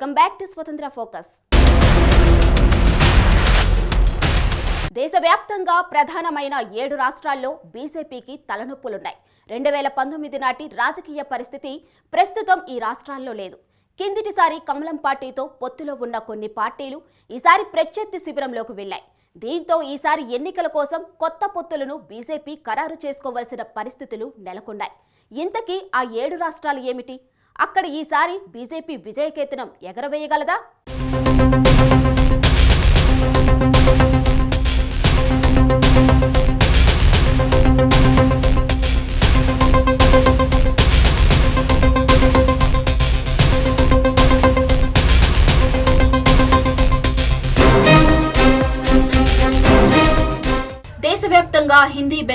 Welcome back to Swatantra Focus. దేశవ్యాప్తంగా ప్రధానమైన ఏడు రాష్ట్రాల్లో బీజేపీకి తలనొప్పులున్నాయి. రెండు వేల పంతొమ్మిది నాటి రాజకీయ పరిస్థితి ప్రస్తుతం ఈ రాష్ట్రాల్లో లేదు. కిందిటిసారి కమలం పార్టీతో పొత్తులో ఉన్న కొన్ని పార్టీలు ఈసారి ప్రత్యర్థి శిబిరంలోకి వెళ్ళాయి దీంతో ఈసారి ఎన్నికల కోసం కొత్త పొత్తులను బీజేపీ ఖరారు చేసుకోవాల్సిన పరిస్థితులు నెలకొన్నాయి. ఇంతకీ ఆ ఏడు రాష్ట్రాలు ఏమిటి? అక్కడ ఈసారి బీజేపీ విజయకేతనం ఎగరవేయగలదా?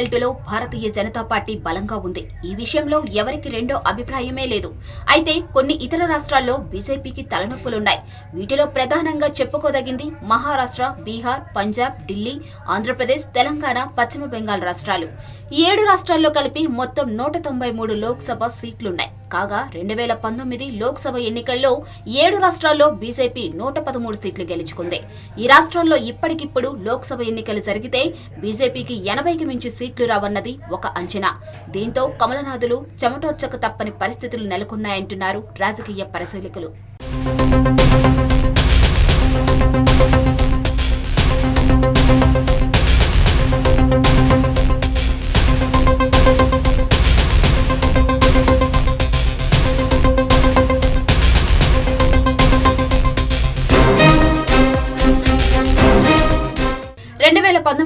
హిందీ బెల్టులో భారతీయ జనతా పార్టీ బలంగా ఉంది. ఈ విషయంలో ఎవరికి రెండో అభిప్రాయమే లేదు. అయితే కొన్ని ఇతర రాష్ట్రాల్లో బీజేపీకి తలనొప్పులున్నాయి. వీటిలో ప్రధానంగా చెప్పుకోదగింది మహారాష్ట్ర బీహార్ పంజాబ్ ఢిల్లీ ఆంధ్రప్రదేశ్ తెలంగాణ పశ్చిమ బెంగాల్ రాష్ట్రాలు. ఈ ఏడు రాష్ట్రాల్లో కలిపి మొత్తం నూట తొంభై మూడు లోక్సభ సీట్లున్నాయి. కాగా రెండు వేల పంతొమ్మిది లోక్సభ ఎన్నికల్లో ఏడు రాష్ట్రాల్లో బీజేపీ నూట పదమూడు సీట్లు గెలుచుకుంది. ఈ రాష్ట్రాల్లో ఇప్పటికిప్పుడు లోక్సభ ఎన్నికలు జరిగితే బీజేపీకి ఎనభైకి మించి సీట్లు రావన్నది ఒక అంచనా. దీంతో కమలనాథులు చెమటోర్చక తప్పని పరిస్థితులు నెలకొన్నాయంటున్నారు రాజకీయ పరిశీలకులు.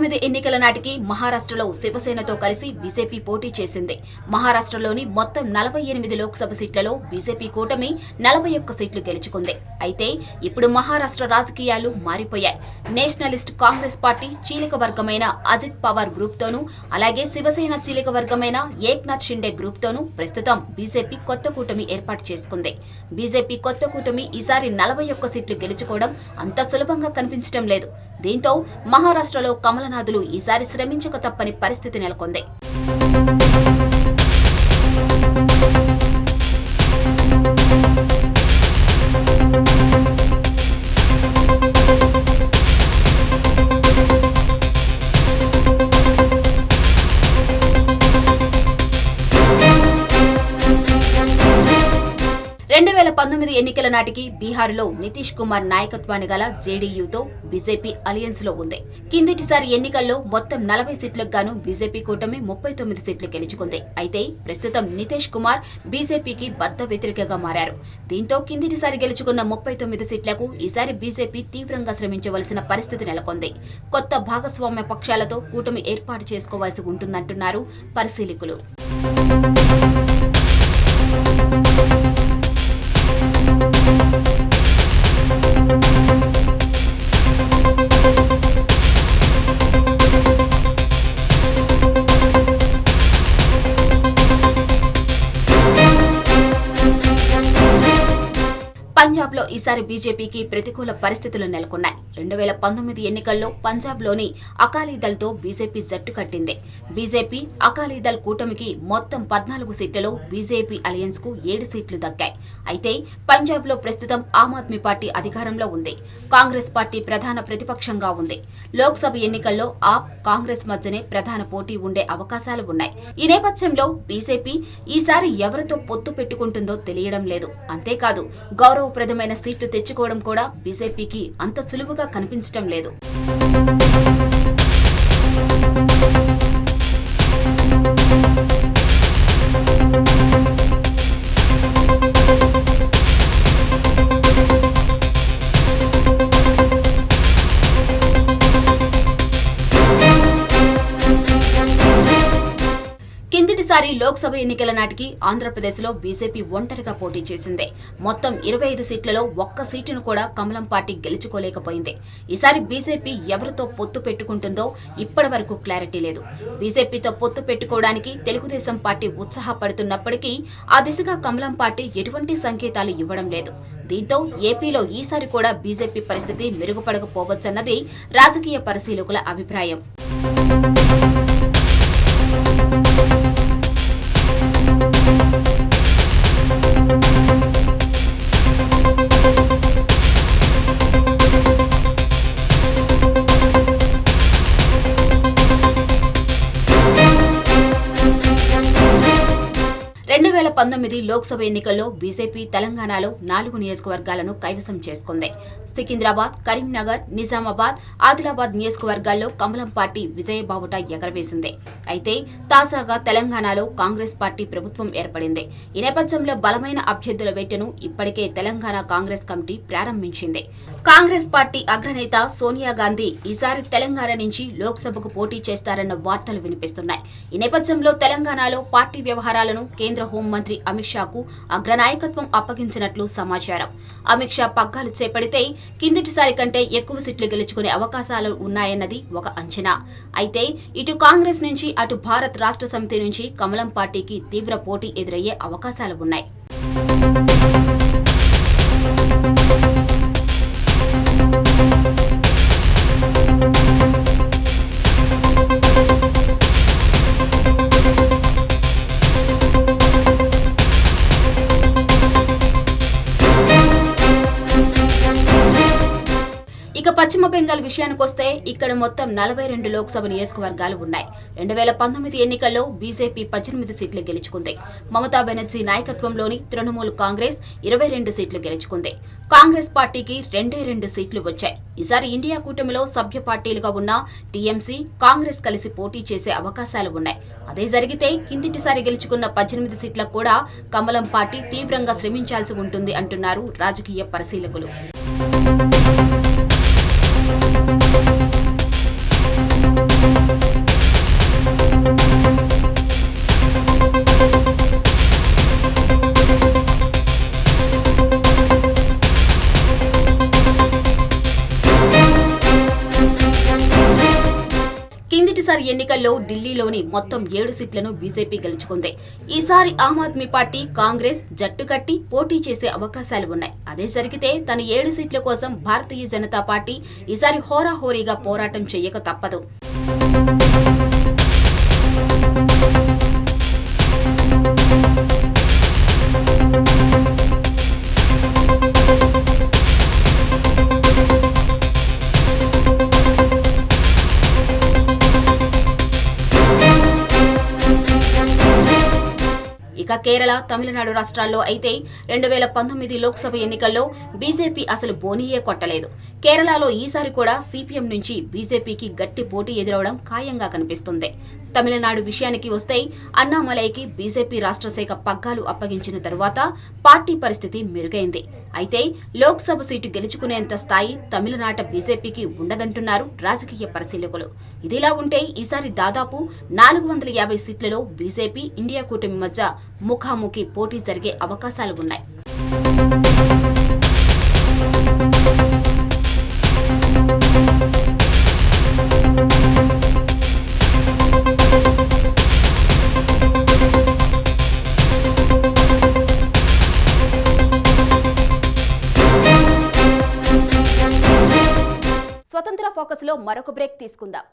వేల ఎన్నికల నాటికి మహారాష్ట్రలో శివసేనతో కలిసి బీజేపీ పోటీ చేసింది. మహారాష్ట్రలోని మొత్తం నలభై ఎనిమిది లోక్సభ సీట్లలో బీజేపీ కూటమి నలభై ఒక్క సీట్లు గెలుచుకుంది. అయితే ఇప్పుడు మహారాష్ట్ర రాజకీయాలు మారిపోయాయి. నేషనలిస్ట్ కాంగ్రెస్ పార్టీ చీలిక వర్గమైన అజిత్ పవార్ గ్రూప్తోనూ అలాగే శివసేన చీలిక వర్గమైన ఏక్నాథ్ షిండే గ్రూప్తోనూ ప్రస్తుతం బీజేపీ కొత్త కూటమి ఏర్పాటు చేసుకుంది. బీజేపీ కొత్త కూటమి ఈసారి నలభై ఒక్క సీట్లు గెలుచుకోవడం అంత సులభంగా కనిపించడం లేదు. దీంతో మహారాష్ట్రలో కమలనాథులు ఈసారి శ్రమించక తప్పని పరిస్థితి నెలకొంది. ఎన్నికల నాటికి బీహార్లో నితీష్ కుమార్ నాయకత్వాన్ని గల జేడీయూతో బీజేపీ అలయన్స్లో ఉంది. కిందటిసారి ఎన్నికల్లో మొత్తం నలభై సీట్లకు గాను బీజేపీ కూటమి ముప్పై తొమ్మిది సీట్లు గెలుచుకుంది. అయితే ప్రస్తుతం నితీష్ కుమార్ బీజేపీకి బద్ద వ్యతిరేకగా మారారు. దీంతో కిందటిసారి గెలుచుకున్న ముప్పై తొమ్మిది సీట్లకు ఈసారి బీజేపీ తీవ్రంగా శ్రమించవలసిన పరిస్థితి నెలకొంది. కొత్త భాగస్వామ్య పక్షాలతో కూటమి ఏర్పాటు చేసుకోవాల్సి ఉంటుందంటున్నారు పరిశీలకులు. పంజాబ్లో ఈసారి బీజేపీకి ప్రతికూల పరిస్థితులు నెలకొన్నాయి. రెండు వేల పంతొమ్మిది ఎన్నికల్లో పంజాబ్లోని అకాలీదళ్తో బీజేపీ జట్టు కట్టింది. బీజేపీ అకాలీదళ్ కూటమికి మొత్తం పద్నాలుగు సీట్లలో బీజేపీ అలయన్స్కు ఏడు సీట్లు దక్కాయి. అయితే పంజాబ్లో ప్రస్తుతం ఆమ్ ఆద్మీ పార్టీ అధికారంలో ఉంది. కాంగ్రెస్ పార్టీ ప్రధాన ప్రతిపక్షంగా ఉంది. లోక్సభ ఎన్నికల్లో ఆప్ కాంగ్రెస్ మధ్యనే ప్రధాన పోటీ ఉండే అవకాశాలు ఉన్నాయి. ఈ నేపథ్యంలో బీజేపీ ఈసారి ఎవరితో పొత్తు పెట్టుకుంటుందో తెలియడం లేదు. అంతేకాదు గౌరవ గౌరవప్రదమైన సీట్లు తెచ్చుకోవడం కూడా బీజేపీకి అంత సులువుగా కనిపించటం లేదు. కిందటిసారి లోక్సభ ఎన్నికల నాటికి ఆంధ్రప్రదేశ్లో బీజేపీ ఒంటరిగా పోటీ చేసింది. మొత్తం ఇరవై ఐదు సీట్లలో ఒక్క సీటును కూడా కమలం పార్టీ గెలుచుకోలేకపోయింది. ఈసారి బీజేపీ ఎవరితో పొత్తు పెట్టుకుంటుందో ఇప్పటి వరకు క్లారిటీ లేదు. బీజేపీతో పొత్తు పెట్టుకోవడానికి తెలుగుదేశం పార్టీ ఉత్సాహపడుతున్నప్పటికీ ఆ దిశగా కమలం పార్టీ ఎటువంటి సంకేతాలు ఇవ్వడం లేదు. దీంతో ఏపీలో ఈసారి కూడా బీజేపీ పరిస్థితి మెరుగుపడకపోవచ్చన్నది రాజకీయ పరిశీలకుల అభిప్రాయం. పంతొమ్మిది లోక్సభ ఎన్నికల్లో బీజేపీ తెలంగాణలో నాలుగు నియోజకవర్గాలను కైవసం చేసుకుంది. సికింద్రాబాద్ కరీంనగర్ నిజామాబాద్ ఆదిలాబాద్ నియోజకవర్గాల్లో కమలం పార్టీ విజయబావుట ఎగరవేసింది. అయితే తాజాగా తెలంగాణలో కాంగ్రెస్ పార్టీ ప్రభుత్వం ఏర్పడింది. ఈ నేపథ్యంలో బలమైన అభ్యర్థుల వేటను ఇప్పటికే తెలంగాణ కాంగ్రెస్ కమిటీ ప్రారంభించింది. కాంగ్రెస్ పార్టీ అగ్రనేత సోనియా గాంధీ ఈసారి తెలంగాణ నుంచి లోక్సభకు పోటీ చేస్తారన్న వార్తలు వినిపిస్తున్నాయి. ఈ నేపథ్యంలో తెలంగాణలో పార్టీ వ్యవహారాలను కేంద్ర హోంమంత్రి అమిత్ షాకు అగ్రనాయకత్వం అప్పగించినట్లు సమాచారం. అమిత్ షా పగ్గాలు చేపడితే కిందటిసారి కంటే ఎక్కువ సీట్లు గెలుచుకునే అవకాశాలు ఉన్నాయన్నది ఒక అంచనా. అయితే ఇటు కాంగ్రెస్ నుంచి అటు భారత్ రాష్ట్ర సమితి నుంచి కమలం పార్టీకి తీవ్ర పోటీ ఎదురయ్యే అవకాశాలు ఉన్నాయి. ఇక పశ్చిమ బెంగాల్ విషయానికొస్తే ఇక్కడ మొత్తం నలభై రెండు లోక్సభ నియోజకవర్గాలు ఉన్నాయి. రెండు వేల పంతొమ్మిది ఎన్నికల్లో బీజేపీ పద్దెనిమిది సీట్లు గెలుచుకుంది. మమతా బెనర్జీ నాయకత్వంలోని తృణమూల్ కాంగ్రెస్ ఇరవై రెండు సీట్లు గెలుచుకుంది. కాంగ్రెస్ పార్టీకి రెండే రెండు సీట్లు వచ్చాయి. ఈసారి ఇండియా కూటమిలో సభ్య పార్టీలుగా ఉన్న టీఎంసీ కాంగ్రెస్ కలిసి పోటీ చేసే అవకాశాలు ఉన్నాయి. అదే జరిగితే కిందిటిసారి గెలుచుకున్న పద్దెనిమిది సీట్లకు కూడా కమలం పార్టీ తీవ్రంగా శ్రమించాల్సి ఉంటుంది అంటున్నారు రాజకీయ పరిశీలకులు. ఎన్నికల్లో ఢిల్లీలోని మొత్తం ఏడు సీట్లను బీజేపీ గెలుచుకుంది. ఈసారి ఆమ్ ఆద్మీ పార్టీ కాంగ్రెస్ జట్టు కట్టి పోటీ చేసే అవకాశాలు ఉన్నాయి. అదే జరిగితే తన ఏడు సీట్ల కోసం భారతీయ జనతా పార్టీ ఈసారి హోరాహోరీగా పోరాటం చేయక తప్పదు. కేరళ తమిళనాడు రాష్ట్రాల్లో అయితే రెండు వేల పంతొమ్మిది లోక్సభ ఎన్నికల్లో బీజేపీ అసలు బోనీయే కొట్టలేదు. కేరళలో ఈసారి కూడా సిపిఎం నుంచి బీజేపీకి గట్టి పోటీ ఎదురవడం ఖాయంగా కనిపిస్తుంది. తమిళనాడు విషయానికి వస్తే అన్నామలైకి బీజేపీ రాష్ట్ర శాఖ పగ్గాలు అప్పగించిన తరువాత పార్టీ పరిస్థితి మెరుగైంది. అయితే లోక్సభ సీటు గెలుచుకునేంత స్థాయి తమిళనాట బీజేపీకి ఉండదంటున్నారు రాజకీయ పరిశీలకులు. ఇదిలా ఉంటే ఈసారి దాదాపు నాలుగు వందల యాభై సీట్లలో బీజేపీ ఇండియా కూటమి మధ్య ముఖాముఖి పోటీ జరిగే అవకాశాలు ఉన్నాయి. స్వతంత్ర ఫోకస్లో మరొక బ్రేక్ తీసుకుందాం.